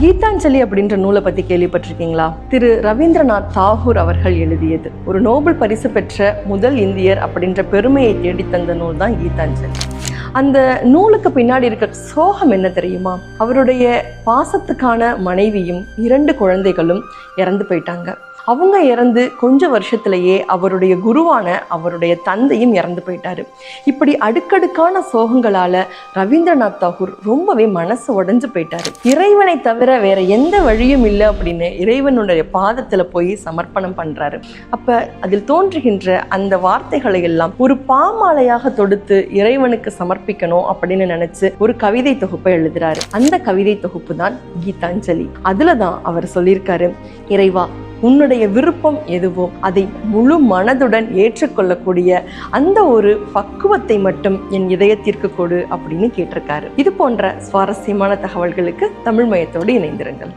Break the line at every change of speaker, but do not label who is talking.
கீதாஞ்சலி அப்படின்ற நூலை பத்தி கேள்விப்பட்டிருக்கீங்களா? திரு ரவீந்திரநாத் தாகூர் அவர்கள் எழுதியது. ஒரு நோபல் பரிசு பெற்ற முதல் இந்தியர் அப்படின்ற பெருமையை தேடித்தந்த நூல் தான் கீதாஞ்சலி. அந்த நூலுக்கு பின்னாடி இருக்க சோகம் என்ன தெரியுமா? அவருடைய பாசத்துக்கான மனைவியும் இரண்டு குழந்தைகளும் இறந்து போயிட்டாங்க. அவங்க இறந்து கொஞ்ச வருஷத்திலேயே அவருடைய குருவான அவருடைய தந்தையும் இறந்து போயிட்டாரு. இப்படி அடுக்கடுக்கான சோகங்களால ரவீந்திரநாத் தாகூர் ரொம்பவே மனசு உடைஞ்சு போயிட்டாரு. இறைவனை தவிர வேற எந்த வழியும் இல்லை அப்படின்னு இறைவனுடைய பாதத்துல போய் சமர்ப்பணம் பண்றாரு. அப்ப அதில் தோன்றுகின்ற அந்த வார்த்தைகளை எல்லாம் ஒரு பாமாலையாக தொடுத்து இறைவனுக்கு சமர்ப்பிக்கணும் அப்படின்னு நினைச்சு ஒரு கவிதை தொகுப்பை எழுதுறாரு. அந்த கவிதை தொகுப்பு தான் கீதாஞ்சலி. அதுல தான் அவர் சொல்லியிருக்காரு இறைவா உன்னுடைய விருப்பம் எதுவோ அதை முழு மனதுடன் ஏற்றுக்கொள்ளக்கூடிய அந்த ஒரு பக்குவத்தை மட்டும் என் இதயத்திற்கு கொடு அப்படின்னு கேட்டிருக்காரு. இது போன்ற சுவாரஸ்யமான தகவல்களுக்கு தமிழ் மயத்தோடு இணைந்திருங்கள்.